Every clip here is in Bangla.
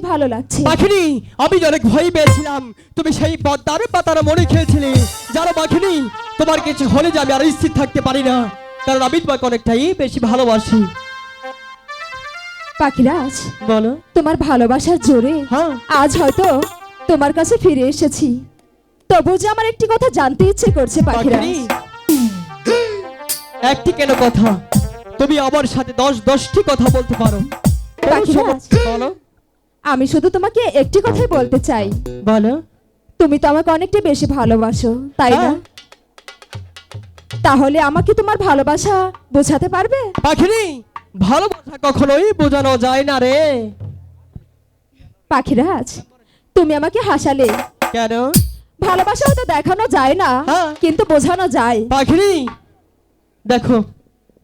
ভালো লাগছে। পাখিনি আমি অনেক ভয় পেয়েছিলাম তুমি সেই পদ্মার পাতার মনে খেয়েছিলে। জানো পাখিনি তোমার কিছু হলে যে আমি আর স্থির থাকতে পারি না। কারণ আমি তোমাকে অনেকটাই বেশি ভালোবাসি। পাখিরাজ বলো। তোমার ভালোবাসার জোরে হ্যাঁ। আজ হয়তো তোমার কাছে ফিরে এসেছি। তবু যে আমার একটি কথা জানতে ইচ্ছে করছে পাখিরাজ। একটি কেন কথা? তুমি আমার সাথে দশ দশটি কথা বলতে পারো। পাখিরাজ। বলো। আমি শুধু তোমাকে একটি কথাই বলতে চাই। বলো। তুমি তো আমাকে অনেকটা বেশি ভালোবাসো তাই না? হ্যাঁ। তাহলে আমাকে তোমার ভালোবাসা বোঝাতে পারবে? পাখিনি ভালোবাসা কখনোই বোঝানো যায় না রে। পাখিরাজ তুমি আমাকে হাসালে। কেন? ভালোবাসা হয়তো দেখানো যায় না হ্যাঁ। কিন্তু বোঝানো যায়। পাখিনি দেখো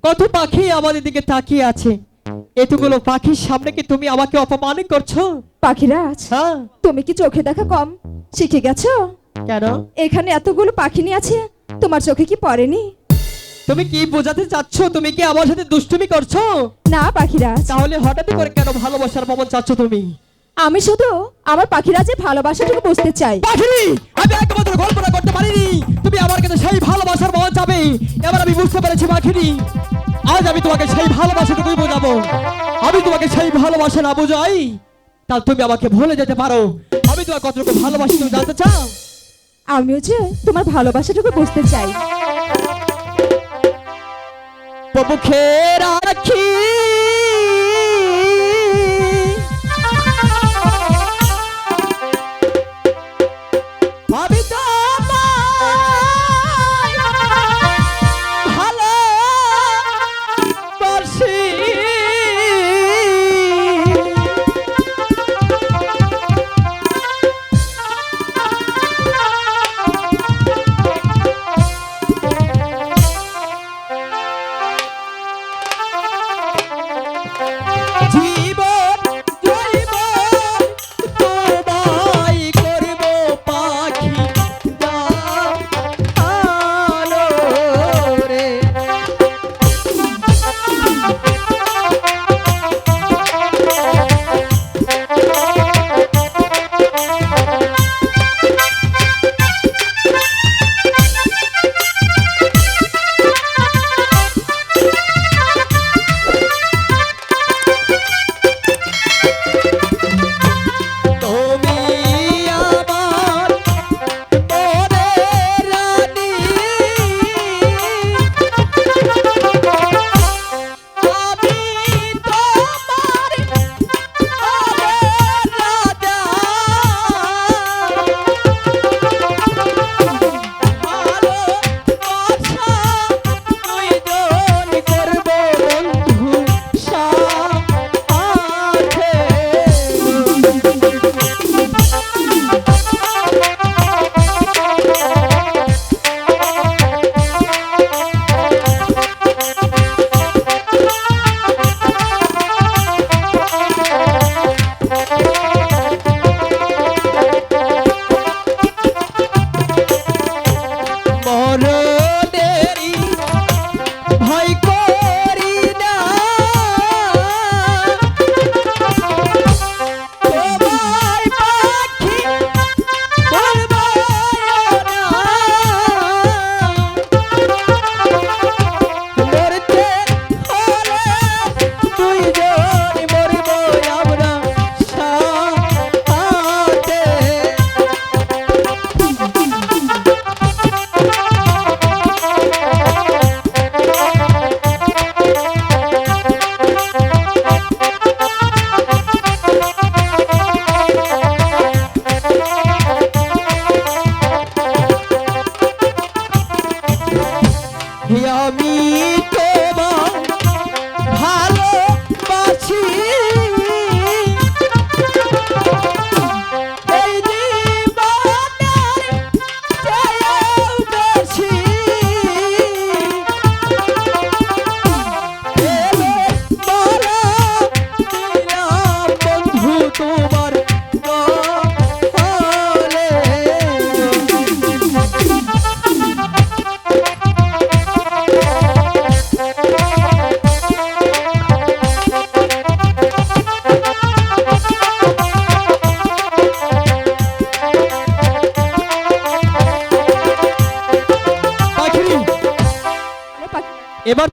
কত পাখি আমাদের দিকে তাকিয়ে আছে। এতগুলো পাখির সামনে কি তুমি আমাকে অপমান করছ? পাখিরাজ হ্যাঁ। তুমি কি চোখে দেখা কম? শিখে গেছো? কেন? এখানে এতগুলো পাখি নিয়ে আছে তোমার চোখে কি পড়েনি? তুমি কি বোঝাতে চাচ্ছ? তুমি কি আমার সাথে দুষ্টুমি করছ? না পাখিরাজ তাহলে হঠাৎ করে কেন ভালোবাসার পবন চাচ্ছ তুমি? আমি শুধু আমার পাখিরাজের ভালোবাসাটুকু বুঝতে চাই। পাখিনি! আমি একমাত্র কল্পনা করতে পারিনি। তুমি আমার কাছে সেই ভালোবাসার পবন যাবে এবার আমি বুঝতে পেরেছি পাখিনি। আজ আমি তোমাকে সেই ভালোবাসাটুকুই বোঝাবো। আমি তোমাকে সেই ভালোবাসা না বোঝাই তাহলে তুমি আমাকে ভুলে যেতে পারো। আমি তোমার কতটুকু ভালোবাসি তুমি জানতে চাও? আমি যে তোমার ভালোবাসাটুকু বুঝতে চাই। প্রমুখে রাখি। জীব